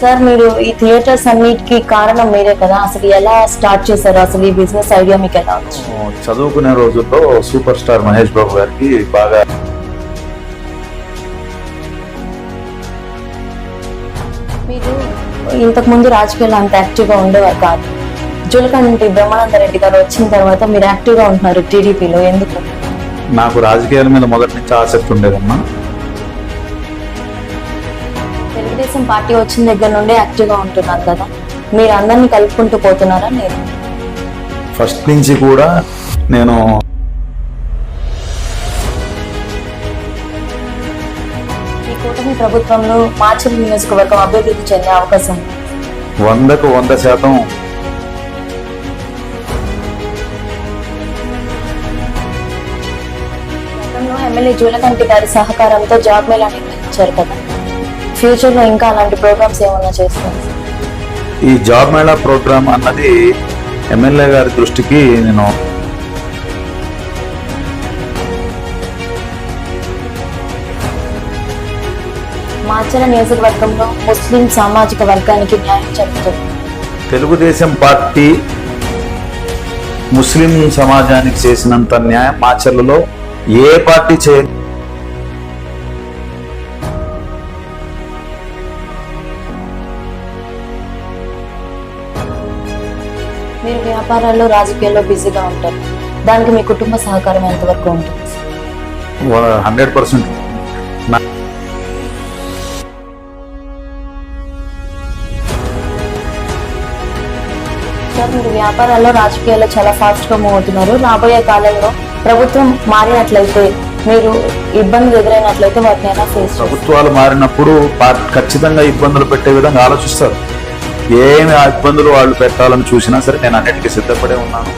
Sir మీరు ఈ theatres అన్నిటికీ కారణం మీరే కదా. అసలు ఎలా స్టార్ట్ చేశారు? అసలు ఈ బిజినెస్ ఐడియా మీకు ఎలా చదువుకునే రోజుల్లో సూపర్ స్టార్ మహేష్ బాబు గారికి బాగా మీరు ఇంతకు ముందు రాజకీయాల్లో అంత యాక్టివ్గా ఉండేవారు కాదు. జులకంటి బ్రహ్మానంద రెడ్డి గారు వచ్చిన తర్వాత మీరు యాక్టివ్గా ఉంటున్నారు టీడీపీలో. ఎందుకు? నాకు రాజకీయాల మీద మొదటి నుంచి ఆసక్తి ఉండేదమ్మా. తెలుగుదేశం పార్టీ వచ్చిన దగ్గర నుండే యాక్టివ్గా ఉంటున్నారు కదా? మీరు అందరినీ కలుపుకుంటూ పోతున్నారా లేదు ఫస్ట్ నుంచి కూడా నేను ఈ కూటమి ప్రభుత్వంలో మాచల్ నియోజకవర్గం అభివృద్ధి చెందే అవకాశం. వందకు వంద శాతం గతంలో ఎమ్మెల్యే జూలకంటి గారి సహకారంతో జాబ్ మేళా నిర్వహించారు కదా? ఫ్యూచర్లో ఇంకా అలాంటి ప్రోగ్రామ్స్ ఏమన్నా చేస్తారు? ఈ జాబ్ మేళా ప్రోగ్రామ్ అన్నది ఎమ్మెల్యే గారి దృష్టికి నేను మాచల నియోజకవర్గంలో ముస్లిం సామాజిక వర్గానికి న్యాయం జరుగుతుంది తెలుగుదేశం పార్టీ ముస్లిం సమాజానికి చేసినంత న్యాయం మాచర్లలో ఏ పార్టీ చే మీరు వ్యాపారాల్లో రాజకీయాల్లో బిజీగా ఉంటారు. దానికి మీ కుటుంబ సహకారం ఎంతవరకు ఉంటుంది? Hundred percent. మీరు వ్యాపారాల్లో రాజకీయాల్లో చాలా ఫాస్ట్గా మూవ్ అవుతున్నారు. రాబోయే కాలంలో ప్రభుత్వం మారినట్లయితే మీరు ఇబ్బందులు ఎదురైనట్లయితే వాటిని ఎలా ఫేస్ ప్రభుత్వాలు మారినప్పుడు ఖచ్చితంగా ఇబ్బందులు పెట్టే విధంగా ఆలోచిస్తారు. ఏమి ఆ ఇబ్బందులు వాళ్ళు పెట్టాలని చూసినా సరే నేను అన్నిటికీ సిద్ధపడే ఉన్నాను.